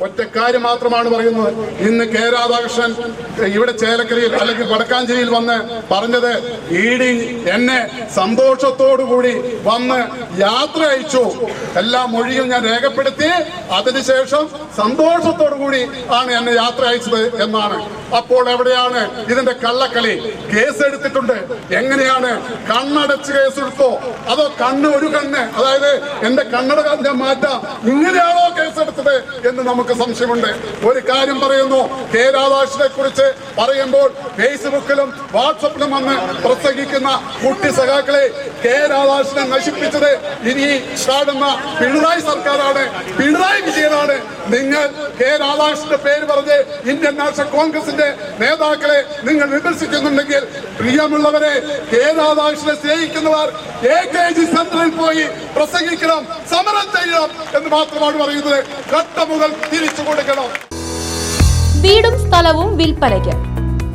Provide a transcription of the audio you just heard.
ഒറ്റ കാര്യം മാത്രമാണ് പറയുന്നത്. ഇന്ന് കെ രാധാകൃഷ്ണൻ ഇവിടെ ചേലക്കരയിൽ അല്ലെങ്കിൽ വടക്കാഞ്ചേരിയിൽ വന്ന് പറഞ്ഞത് ഇ ഡി എന്നെ സന്തോഷത്തോടു കൂടി വന്ന് യാത്ര അയച്ചു. എല്ലാ മൊഴിയും ഞാൻ രേഖപ്പെടുത്തി. അതിനുശേഷം സന്തോഷത്തോടു കൂടി ആണ് എന്നെ യാത്ര അയച്ചത് എന്നാണ്. അപ്പോൾ എവിടെയാണ് ഇതിന്റെ കള്ളക്കളി? കേസ് എടുത്തിട്ടുണ്ട് എങ്ങനെയാണ് കണ്ണടച്ച് കേസ് എടുത്തോ അതോ കണ്ണ് ഒരു കണ്ണ്? അതായത് എന്റെ കണ്ണട ഞാൻ മാറ്റാം. ഇങ്ങനെയാണോ കേസ് എടുത്തത് എന്ന് നമുക്ക് സംശയമുണ്ട്. ഒരു കാര്യം പറയുന്നു. കെ രാധാകൃഷ്ണനെ കുറിച്ച് പറയുമ്പോൾ ഫേസ്ബുക്കിലും വാട്സപ്പിലും വന്ന് പ്രസംഗിക്കുന്ന കുട്ടി സഖാക്കളെ കെ രാധാകൃഷ്ണൻ നശിപ്പിച്ചത് ഇനി ഇഷ്ടാടുന്ന പിണറായി സർക്കാരാണ്. പിണറായി വിജയനാണ്. നിങ്ങൾ കെ രാധാകൃഷ്ണന്റെ പേര് പറഞ്ഞ് ഇന്ത്യൻ നാഷണൽ കോൺഗ്രസിന്റെ നേതാക്കളെ നിങ്ങൾ വിമർശിക്കുന്നുണ്ടെങ്കിൽ പ്രിയമുള്ളവരെ കെ രാധാകൃഷ്ണനെ സ്നേഹിക്കുന്നവർ എ കെ ജി സെന്ററിൽ പോയി പ്രസംഗിക്കണം സമരം ചെയ്യണം എന്ന് മാത്രമാണ് പറയുന്നത്. ഘട്ടം മുതൽ തിരിച്ചു കൊടുക്കണം. വീടും സ്ഥലവും വിൽപ്പനയ്ക്ക്.